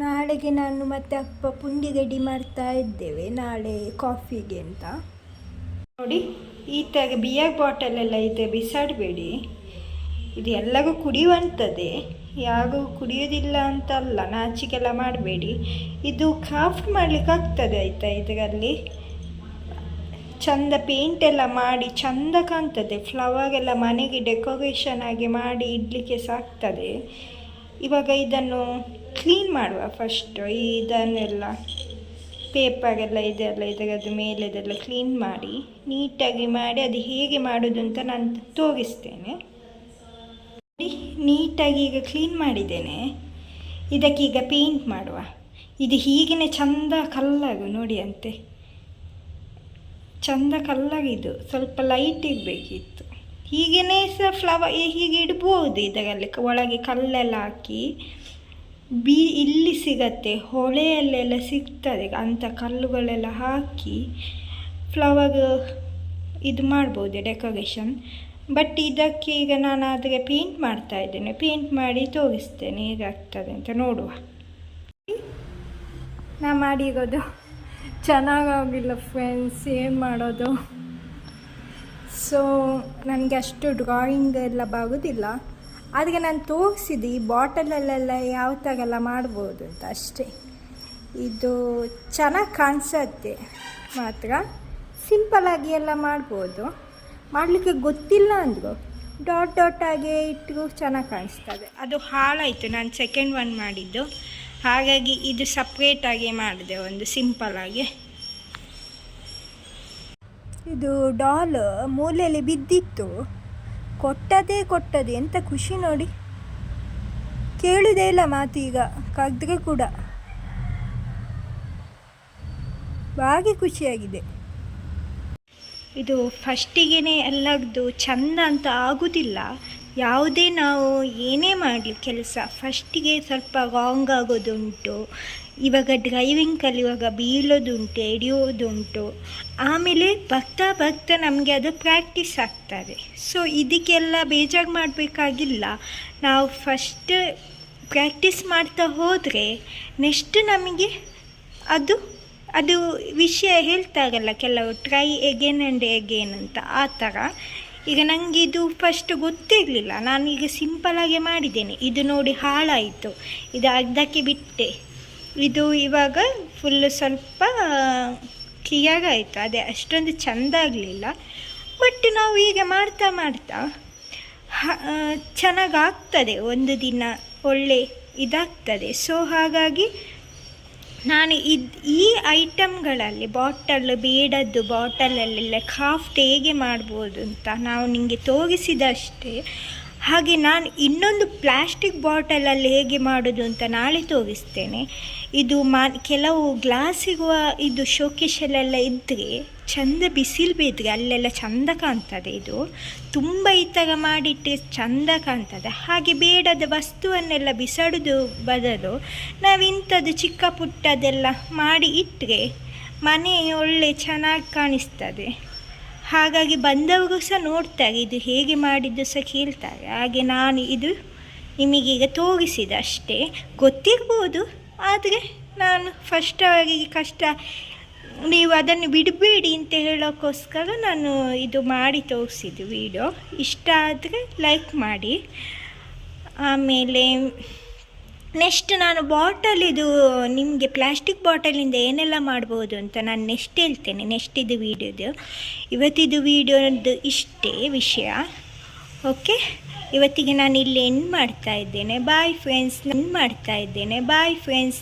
ನಾಳೆಗೆ ನಾನು ಮತ್ತೆ ಅಪ್ಪ ಪುಂಡಿ ರೆಡಿ ಮಾಡ್ತಾ ಇದ್ದೇವೆ, ನಾಳೆ ಕಾಫಿಗೆ ಅಂತ. ನೋಡಿ, ಈ ಥರ ಬಿಯರ್ ಬಾಟಲ್ ಎಲ್ಲ ಇದೆ, ಬಿಸಾಡಬೇಡಿ. ಇದು ಎಲ್ಲರೂ ಕುಡಿಯುವಂಥದ್ದೇ ಯಾರು ಕುಡಿಯೋದಿಲ್ಲ ಅಂತಲ್ಲ ನಾಚಿಕೆಲ್ಲ ಮಾಡಬೇಡಿ. ಇದು ಕ್ರಾಫ್ಟ್ ಮಾಡಲಿಕ್ಕೆ ಆಗ್ತದೆ ಆಯಿತಾ ಇದರಲ್ಲಿ? ಚಂದ ಪೇಂಟ್ ಎಲ್ಲ ಮಾಡಿ, ಚಂದ ಕಾಣ್ತದೆ. ಫ್ಲವರ್ ಎಲ್ಲ ಮನೆಗೆ ಡೆಕೋರೇಷನ್ ಆಗಿ ಮಾಡಿ ಇಡಲಿಕ್ಕೆ ಸಾಕ್ತದೆ ಇವಾಗ ಇದನ್ನು ಕ್ಲೀನ್ ಮಾಡುವ ಫಸ್ಟು ಇದನ್ನೆಲ್ಲ ಪೇಪರ್ ಎಲ್ಲ ಇದೆಲ್ಲ ಇದರದ್ದು ಮೇಲೆದೆಲ್ಲ ಕ್ಲೀನ್ ಮಾಡಿ ನೀಟಾಗಿ ಮಾಡಿ ಅದು ಹೇಗೆ ಮಾಡೋದು ಅಂತ ನಾನು ತೋರಿಸ್ತೇನೆ. ನೀಟಾಗಿ ಈಗ ಕ್ಲೀನ್ ಮಾಡಿದ್ದೇನೆ. ಇದಕ್ಕೀಗ ಪೇಂಟ್ ಮಾಡುವ. ಇದು ಹೀಗೇ ಚಂದ ಕಲ್ಲಗು, ನೋಡಿ ಅಂತೆ. ಚಂದ ಕಲ್ಲಗಿದು ಸ್ವಲ್ಪ ಲೈಟ್ ಇರಬೇಕಿತ್ತು. ಹೀಗೇ ಸಹ ಫ್ಲವರ್ ಹೀಗೆ ಇಡ್ಬೋದು. ಇದರಲ್ಲಿ ಒಳಗೆ ಕಲ್ಲೆಲ್ಲ ಹಾಕಿ ಬೀ ಇಲ್ಲಿ ಸಿಗತ್ತೆ, ಹೊಳೆಯಲ್ಲೆಲ್ಲ ಸಿಗ್ತದೆ ಅಂಥ ಕಲ್ಲುಗಳೆಲ್ಲ ಹಾಕಿ ಫ್ಲವರ್ ಇದು ಮಾಡ್ಬೋದು ಡೆಕೋರೇಷನ್ ಬಟ್ ಇದಕ್ಕೆ ಈಗ ನಾನು ಅದಕ್ಕೆ ಪೇಂಟ್ ಮಾಡ್ತಾ ಇದ್ದೇನೆ. ಪೇಂಟ್ ಮಾಡಿ ತೋರಿಸ್ತೇನೆ, ಹೇಗಾಗ್ತದೆ ಅಂತ ನೋಡುವ. ನಾ ಮಾಡಿರೋದು ಚೆನ್ನಾಗಾಗಿಲ್ಲ ಫ್ರೆಂಡ್ಸ್ ಏನು ಮಾಡೋದು? ಸೊ ನನಗೆ ಅಷ್ಟು ಡ್ರಾಯಿಂಗ್ ಎಲ್ಲ ಬರೋದಿಲ್ಲ ಆದರೆ ನಾನು ತೋರಿಸಿದ್ದು ಈ ಬಾಟಲಲ್ಲೆಲ್ಲ ಯಾವ ಥರಲ್ಲ ಮಾಡ್ಬೋದು ಅಂತ ಅಷ್ಟೇ. ಇದು ಚೆನ್ನಾಗಿ ಕಾಣಿಸತ್ತೆ ಮಾತ್ರ ಸಿಂಪಲಾಗಿ ಎಲ್ಲ ಮಾಡ್ಬೋದು. ಮಾಡಲಿಕ್ಕೆ ಗೊತ್ತಿಲ್ಲ ಅಂದರು. ಡಾಟ್ ಡಾಟ್ ಆಗಿ ಇಟ್ಟರು ಚೆನ್ನಾಗಿ ಕಾಣಿಸ್ತದೆ. ಅದು ಹಾಳಾಯಿತು ನಾನು ಸೆಕೆಂಡ್ ಒನ್ ಮಾಡಿದ್ದು. ಹಾಗಾಗಿ ಇದು ಸಪ್ರೇಟಾಗಿ ಮಾಡಿದೆ ಒಂದು ಸಿಂಪಲಾಗಿ ಇದು ಡಾಲ್ ಮೂಲೆಯಲ್ಲಿ ಬಿದ್ದಿತ್ತು. ಕೊಟ್ಟದೇ ಕೊಟ್ಟದೆ, ಎಂತ ಖುಷಿ ನೋಡಿ. ಕೇಳುವುದೇ ಇಲ್ಲ ಮಾತು ಈಗ ಕದ್ರೆ ಕೂಡ. ಬಾಗಿ ಖುಷಿಯಾಗಿದೆ. ಇದು ಫಸ್ಟಿಗೆ ಎಲ್ಲರದ್ದು ಚಂದ ಅಂತ ಆಗುದಿಲ್ಲ. ಯಾವುದೇ ನಾವು ಏನೇ ಮಾಡಲಿ ಕೆಲಸ, ಫಸ್ಟಿಗೆ ಸ್ವಲ್ಪ ರಾಂಗ್ ಆಗೋದುಂಟು. ಇವಾಗ ಡ್ರೈವಿಂಗ್ ಕಲಿಯುವಾಗ ಬೀಳೋದುಂಟು, ಎಡಿಯೋದುಂಟು. ಆಮೇಲೆ ಬರ್ತಾ ಬರ್ತಾ ನಮಗೆ ಅದು ಪ್ರಾಕ್ಟೀಸ್ ಆಗ್ತದೆ. ಸೊ ಇದಕ್ಕೆಲ್ಲ ಬೇಜಾರು ಮಾಡಬೇಕಾಗಿಲ್ಲ. ನಾವು ಫಸ್ಟ್ ಪ್ರಾಕ್ಟೀಸ್ ಮಾಡ್ತಾ ಹೋದರೆ ನೆಕ್ಸ್ಟ್ ನಮಗೆ ಅದು ಅದು ವಿಷಯ ಹೇಳ್ತಾರಲ್ಲ ಕೆಲವು ಟ್ರೈ ಎಗೇನ್ ಆ್ಯಂಡ್ ಎಗೇನ್ ಅಂತ, ಆ ಥರ. ಈಗ ನನಗೆ ಇದು ಫಸ್ಟ್ ಗೊತ್ತಿರಲಿಲ್ಲ. ನಾನು ಈಗ ಸಿಂಪಲಾಗೆ ಮಾಡಿದ್ದೇನೆ. ಇದು ನೋಡಿ ಹಾಳಾಯಿತು. ಇದು ಅರ್ಧಕ್ಕೆ ಬಿಟ್ಟೆ. ಇದು ಇವಾಗ ಫುಲ್ ಸ್ವಲ್ಪ ಕ್ಲಿಯರ್ ಆಯಿತು. ಅದೇ ಅಷ್ಟೊಂದು ಚೆಂದ ಆಗಲಿಲ್ಲ. ಬಟ್ ನಾವು ಈಗ ಮಾಡ್ತಾ ಮಾಡ್ತಾ ಚೆನ್ನಾಗಾಗ್ತದೆ. ಒಂದು ದಿನ ಒಳ್ಳೆ ಇದಾಗ್ತದೆ. ಸೊ ಹಾಗಾಗಿ ನಾನು ಇದು, ಈ ಐಟಮ್ಗಳಲ್ಲಿ ಬಾಟಲ್ ಬೇಡದ್ದು ಬಾಟಲಲ್ಲೆಲ್ಲ ಕ್ರಾಫ್ಟ್ ಹೇಗೆ ಮಾಡ್ಬೋದು ಅಂತ ನಾವು ನಿಮಗೆ ತೋರಿಸಿದಷ್ಟೇ. ಹಾಗೆ ನಾನು ಇನ್ನೊಂದು ಪ್ಲಾಸ್ಟಿಕ್ ಬಾಟಲಲ್ಲಿ ಹೇಗೆ ಮಾಡೋದು ಅಂತ ನಾಳೆ ತೋರಿಸ್ತೇನೆ. ಇದು ಮಾ, ಕೆಲವು ಗ್ಲಾಸಿಗುವ ಇದು ಶೋಕೇಶಲ್ಲೆಲ್ಲ ಇದ್ದರೆ ಚಂದ ಬಿಸಿಲು ಬಿದ್ದರೆ ಅಲ್ಲೆಲ್ಲ ಚಂದ ಕಾಣ್ತದೆ ಇದು. ತುಂಬ ಈ ಥರ ಮಾಡಿಟ್ಟರೆ ಚಂದ ಕಾಣ್ತದೆ. ಹಾಗೆ ಬೇಡದ ವಸ್ತುವನ್ನೆಲ್ಲ ಬಿಸಾಡೋದು ಬದಲು ನಾವು ಇಂಥದ್ದು ಚಿಕ್ಕ ಪುಟ್ಟದೆಲ್ಲ ಮಾಡಿ ಇಟ್ಟರೆ ಮನೆ ಒಳ್ಳೆ ಚೆನ್ನಾಗಿ ಕಾಣಿಸ್ತದೆ. ಹಾಗಾಗಿ ಬಂದವರು ಸಹ ನೋಡ್ತಾರೆ, ಇದು ಹೇಗೆ ಮಾಡಿದ್ದು ಸಹ ಕೇಳ್ತಾರೆ. ಹಾಗೆ ನಾನು ಇದು ನಿಮಗೀಗ ತೋರಿಸಿದ ಅಷ್ಟೇ. ಗೊತ್ತಿರ್ಬೋದು, ಆದರೆ ನಾನು ಫಸ್ಟ್ ಅವರಿಗೆ ಕಷ್ಟ, ನೀವು ಅದನ್ನು ಬಿಡಬೇಡಿ ಅಂತ ಹೇಳೋಕ್ಕೋಸ್ಕರ ನಾನು ಇದು ಮಾಡಿ ತೋರಿಸಿದ್ದು ವಿಡಿಯೋ ಇಷ್ಟ ಆದರೆ ಲೈಕ್ ಮಾಡಿ. ಆಮೇಲೆ ನೆಕ್ಸ್ಟ್ ನಾನು ಬಾಟಲ್ ಇದು ನಿಮಗೆ ಪ್ಲಾಸ್ಟಿಕ್ ಬಾಟಲಿಂದ ಏನೆಲ್ಲ ಮಾಡ್ಬೋದು ಅಂತ ನಾನು ನೆಕ್ಸ್ಟ್ ಹೇಳ್ತೇನೆ, ನೆಕ್ಸ್ಟ್ ಇದು ವೀಡಿಯೋದು. ಇವತ್ತಿದು ವೀಡಿಯೋದು ಇಷ್ಟೇ ವಿಷಯ. ಓಕೆ ಇವತ್ತಿಗೆ ನಾನು ಇಲ್ಲಿ ಎಂಡ್ ಮಾಡ್ತಾ ಇದ್ದೇನೆ. ಬಾಯ್ ಫ್ರೆಂಡ್ಸ್ ಎಂಡ್ ಮಾಡ್ತಾ ಇದ್ದೇನೆ. Bye friends